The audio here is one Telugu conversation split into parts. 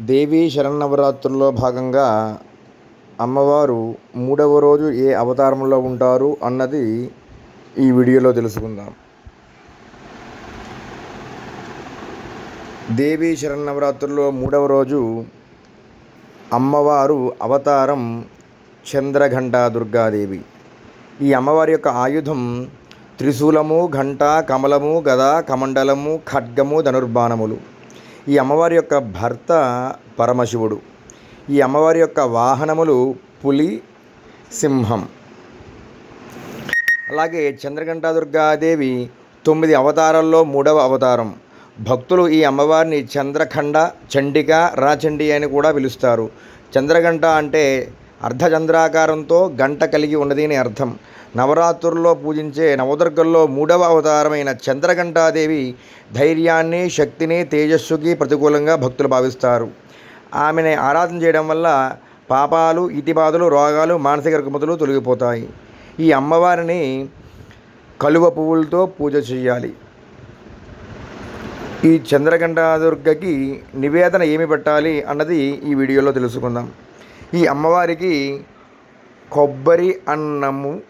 దేవీ శరన్నవరాత్రుల్లో భాగంగా అమ్మవారు మూడవ రోజు ఏ అవతారంలో ఉంటారు అన్నది ఈ వీడియోలో తెలుసుకుందాం. దేవీ శరన్నవరాత్రుల్లో మూడవ రోజు అమ్మవారు అవతారం చంద్రఘంట దుర్గాదేవి ఈ అమ్మవారి యొక్క ఆయుధం త్రిశూలము ఘంట కమలము గద కమండలము ఖడ్గము ధనుర్బాణములు. ఈ అమ్మవారి యొక్క భర్త పరమశివుడు. ఈ అమ్మవారి యొక్క వాహనములు పులి సింహం. అలాగే చంద్రఘంటా దుర్గాదేవి తొమ్మిది అవతారాల్లో మూడవ అవతారం. భక్తులు ఈ అమ్మవారిని చంద్రఖండ చండిక రాచండి అని కూడా పిలుస్తారు. చంద్రఘంట అంటే అర్ధచంద్రాకారంతో గంట కలిగి ఉన్నది అని అర్థం. నవరాత్రుల్లో పూజించే నవదుర్గల్లో మూడవ అవతారమైన చంద్రఘంటాదేవి ధైర్యాన్ని శక్తిని తేజస్సుకి ప్రతికూలంగా భక్తులు భావిస్తారు. ఆమెని ఆరాధన చేయడం వల్ల పాపాలు ఇతిబాధలు రోగాలు మానసిక రుగ్మతులు తొలగిపోతాయి. ఈ అమ్మవారిని కలువ పువ్వులతో పూజ చేయాలి. ఈ చంద్రఘంటాదుర్గకి నివేదన ఏమి పెట్టాలి అన్నది ఈ వీడియోలో తెలుసుకుందాం. ఈ అమ్మవారికి కొబ్బరి అన్నము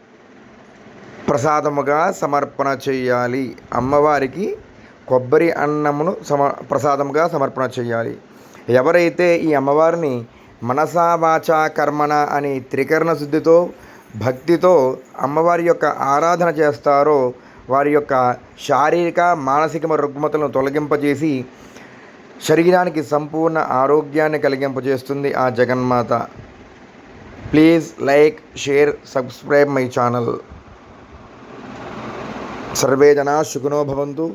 ప్రసాదముగా సమర్పణ చేయాలి. అమ్మవారికి కొబ్బరి అన్నమును సమ ప్రసాదముగా సమర్పణ చేయాలి. ఎవరైతే ఈ అమ్మవారిని మనసా వాచా కర్మణ అని త్రికరణ శుద్ధితో భక్తితో అమ్మవారి యొక్క ఆరాధన చేస్తారో వారి యొక్క శారీరక మానసిక రుగ్మతలను తొలగింపజేసి శరీరానికి సంపూర్ణ ఆరోగ్యాన్ని కలిగింపజేస్తుంది ఆ జగన్మాత. Please like share subscribe my channel. Survey జనా సుఖినో భవంతు.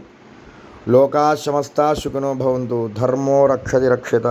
లోకా సమస్త సుఖినో భవంతు. ధర్మో రక్షతి రక్షిత.